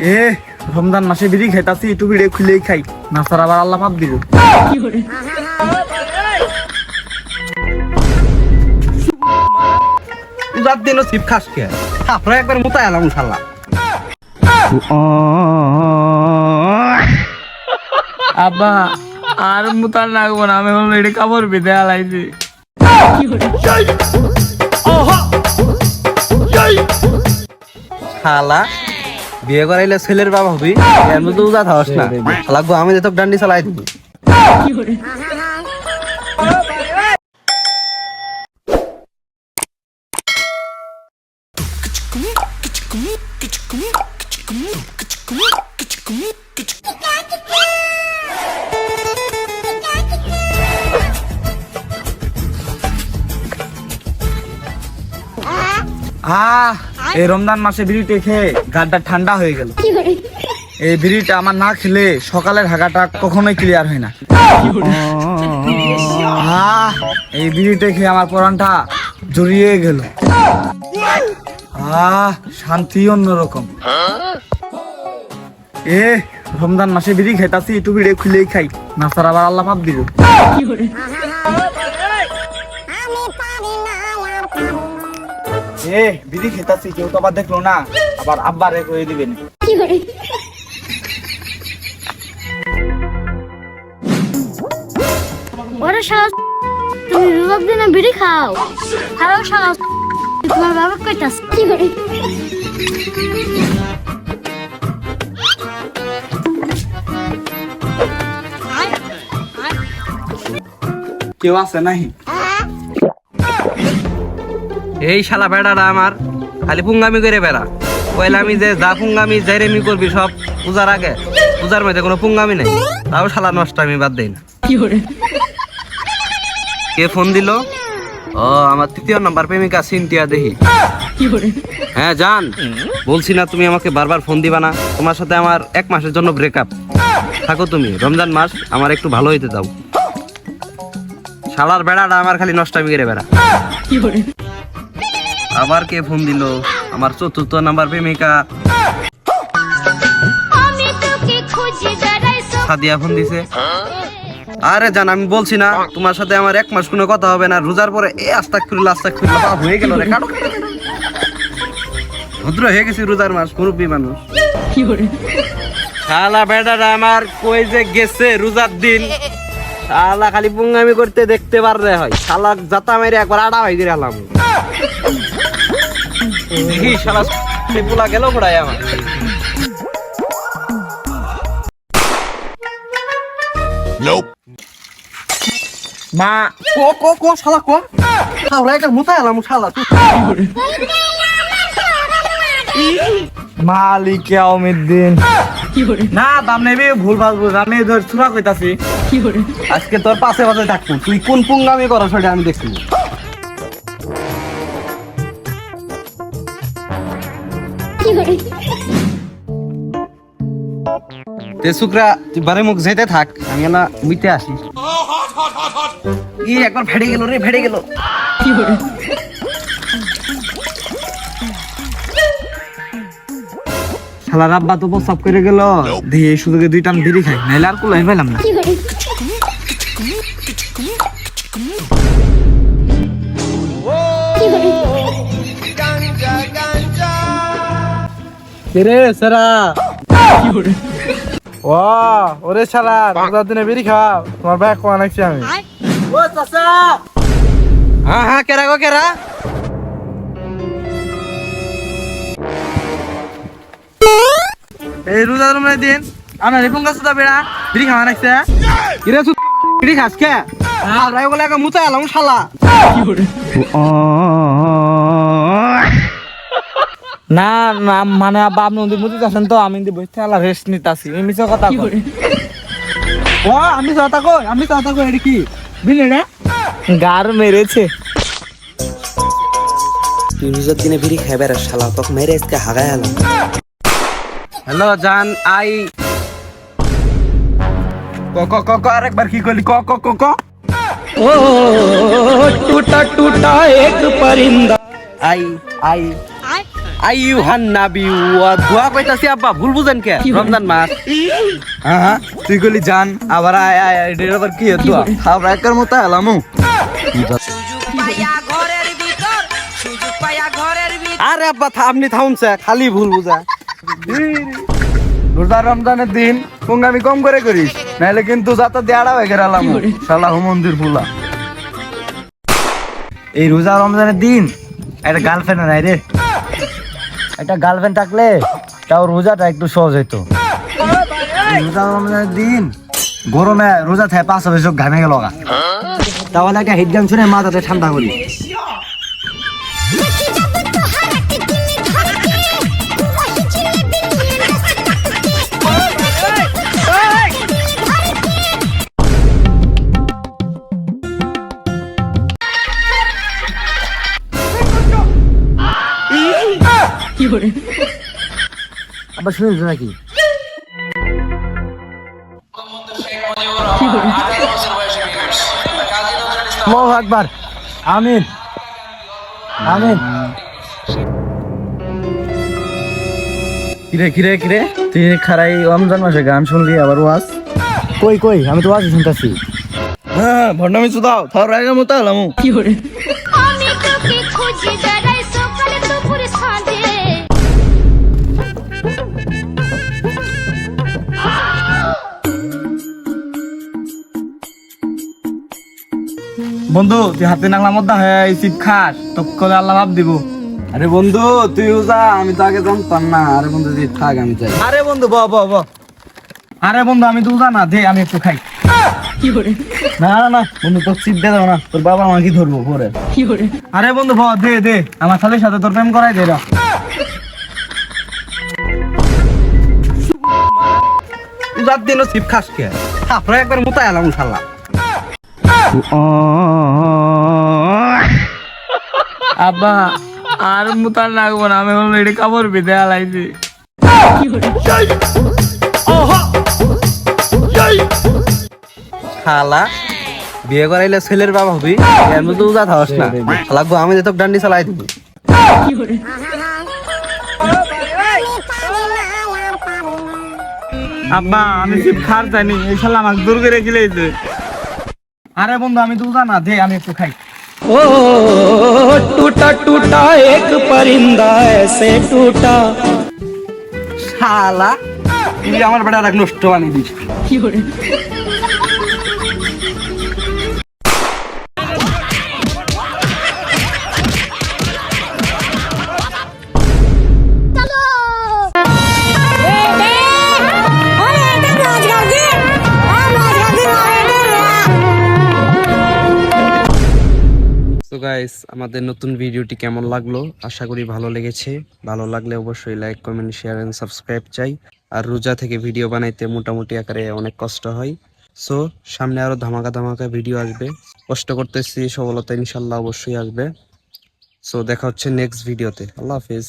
এ রমজান মাসে বিড়ি খাইতাছি একটু বিড়ি খুলেই খাই। নাসার আবার আল্লাহ পাপ দিব। পূজার দিনও সিপ খাস কে? তারপরে একবার মোতায় এলাম শালা আব্বা আর মুতার লাগবো না আমি অলরেডি কাপড় বেঁধে আলাইছি। শালা বিয়ে করাইলে ছেলের বাবা হবি? এমনি তো উজা থাকস না। গো আমি তো ডান্ডি চালাই দিবি। আহ এই রমজান মাসে বিড়িটা খেয়ে গাড্ডা ঠান্ডা হয়ে গেল। এই বিড়িটা আমার না খেলে সকালের হাগাটা কখনোই ক্লিয়ার হয় না। এই বিড়িটা খেয়ে আমার পরানটা জড়িয়ে গেল। আহ শান্তি অন্যরকম। এ রমজান মাসে বিড়ি খাইতাছি একটু বিড়ি খুলেই খাই। নাসার আবার আল্লাহ পাপ দিব। এ বিড়ি খেতাছি কেউ তো আবার দেখল না। আবার আব্বার রে কয়ে দিবেন। ওরে সাহস তুমি রোজার দিনে বিড়ি খাও। খাও সাহস তোমার বাবা কইতাস কি করে কেউ আছে নাহি? এই শালা বেড়াটা আমার খালি পুঙ্গামি করে বেড়া। আমি যে যা পুঙ্গামি জেরেমি করবি সব পূজার আগে। পূজার মধ্যে কোনো পুঙ্গামি নেই। তাও শালা নষ্ট আমি বাদ দেই না। কে ফোন দিল? ও আমার তৃতীয় নাম্বার প্রেমিকা সিনটিয়া দেখি হ্যাঁ জান। বলছি না তুমি আমাকে বারবার ফোন দিবা না। তোমার সাথে আমার এক মাসের জন্য ব্রেকআপ থাকো তুমি রমজান মাস আমার একটু ভালো হইতে দাও। শালার বেড়াটা আমার খালি নষ্টামি করে বেড়া। আবার কে ফোন দিল? আমার চতুর্থ নাম্বার প্রেমিকা। সাদিয়া ফোন দিছে। আরে জান আমি বলছি না তোমার সাথে আমার এক মাস কোনো কথা হবে না। রোজার পরে এ আস্তাক ফিরল আস্তাক বাপ হয়ে গেল রে কাটো ভদ্র হয়ে গেছি রোজার মাস মুরব্বী মানুষ। কি করে শালা বেটাটা আমার কই যে গেছে রোজার দিন। শালা খালি পুঙ্গামি করতে দেখতে পারলে হয়। শালা জাতা মেরে একবার আড়া হয়ে গেলে আলাম দেখি শালা পোলা গেল আমার মা কো কো কো শালা কো। শালা একটা মুতা এলাম শালা তুই। মালিক ইয়াউমিদ্দিন না দাম নেবে ভুল ভালো বুঝ আমি ধর চুরা কইতাছি। আজকে তোর পাশে পাশে থাকব। তুই কোন পুঙ্গামি করো সেটা আমি দেখছি। তে শুক্রা, তুই বারে মুখ থাক, আমি না আসি। ই, একবার ফেড়ে গেল রে, ফেড়ে গেল। শালার আব্বা তো প্রস্তাব করে গেল, দিয়ে এই সুযোগে দুইটা আমি বিড়ি খাই, নাইলে আর কুলাই পাইলাম না। রে সারা। ও ওরে শালা রোজার দিনে বিড়ি খাও। তোমার ব্যাগ কোয়া নাকছি আমি। ও চাচা। হ্যাঁ হ্যাঁ কেরা গো কেরা? এই রোজার মানে দিন আমরা রেপুন গাছ তো বেড়া বিড়ি খাওয়া নাকছে কিরে তুই কিড়ি খাস কে? আর রাই বলে একটা মুতা এলাম শালা। না না মানে আব্বা আপনি ওদের মধ্যে আছেন তো আমি বসে আলা রেস্ট নিতাছি এই মিছে কথা কই ও আমি কথা কই আমি কথা কই এটা কি বিলে রে গার মেরেছে তুই রোজার দিনে বিড়ি খাই বেড়া শালা তোকে মেরে আজকে হাগায় এলাম হ্যালো জান আই ক ক ক ক আরেকবার কি করলি ক ক ক ক আই আই আইয়ুহান নাবি ওয়া দোয়া কইতাছি আব্বা ভুল বুঝেন কে? রমজান মাস। হ্যাঁ হ্যাঁ তুই গলি জান আবার আয় আয় এটার আবার কি হতো আমরা একার মতো এলামু। আরে আব্বা আপনি স্যার খালি ভুল বুঝা। রোজা রমজানের দিন পুঙ্গামি কম করে করিস নাহলে কিন্তু যাতে দেড়া হয়ে গেলাম সালাহ মন্দির ফুলা। এই রোজা রমজানের দিন একটা গার্লফ্রেন্ড নাই রে। একটা গার্লফ্রেন্ড থাকলে তাও রোজাটা একটু সহজ হইতো। দিন গরমে রোজা থাকে পাঁচ বছর ঘামে গেল তাহলে একটা হিট গান শুনে মাথাতে ঠান্ডা করি। আবার শুনেছ নাকি? আল্লাহু আকবার। আমিন। আমিন। কিরে কিরে কিরে? তুই খারাই রমজান মাসে গান শুনলি আবার ওয়াজ? কই কই? আমি তো ওয়াজ শুনতাছি। হ্যাঁ ভন্ডামি সুদাও থার আগে মতো এলাম আমি তোকে খুঁজি বন্ধু তুই হাতে নাগলা মধ্যে হ্যাঁ এই সিপ খাস। তো করে আল্লাহ ভাব দিব। আরে বন্ধু তুইও যা আমি তো আগে জানতাম না। আরে বন্ধু তুই থাক আমি যাই। আরে বন্ধু ব ব ব। আরে বন্ধু আমি তো না দে আমি একটু খাই। না না না বন্ধু তোর সিপ দে দাও না। তোর বাবা আমাকে কি ধরবো পরে। আরে বন্ধু ব দে দে আমার ছেলের সাথে তোর প্রেম করাই দে রা। পূজার দিনও সিপ খাস কে? তারপরে একবার মোতা এলাম শালা আব্বা আর মুতার লাগবো না আমি অলরেডি কাপড় বেঁধে আলাইছি। শালা বিয়ে করাইলে ছেলের বাবা হবি? এর মধ্যে উজা থাকস না। লাগবো আমি তোকে ডান্ডি চালাই দিবি। আব্বা আমি খার জানি এই শালা আমাকে দূর করে গিলেছে আরে বন্ধু আমি দুধা না দে আমি একটু খাই। শালা তুই আমার বেটা রাখ নষ্ট বানিয়ে দিস গাইস আমাদের নতুন ভিডিওটি কেমন লাগল? আশা করি ভালো লেগেছে। ভালো লাগলে অবশ্যই like comment share and subscribe চাই। আর রোজা থেকে ভিডিও বানাইতে মোটামুটি আকারে অনেক কষ্ট হয়। সো সামনে আরও ধামাকা ধামাকা ভিডিও আসবে। কষ্ট করতেছি, সফলতা ইনশাল্লাহ অবশ্যই আসবে। সো দেখা হচ্ছে নেক্সট ভিডিওতে আল্লাহ হাফিজ।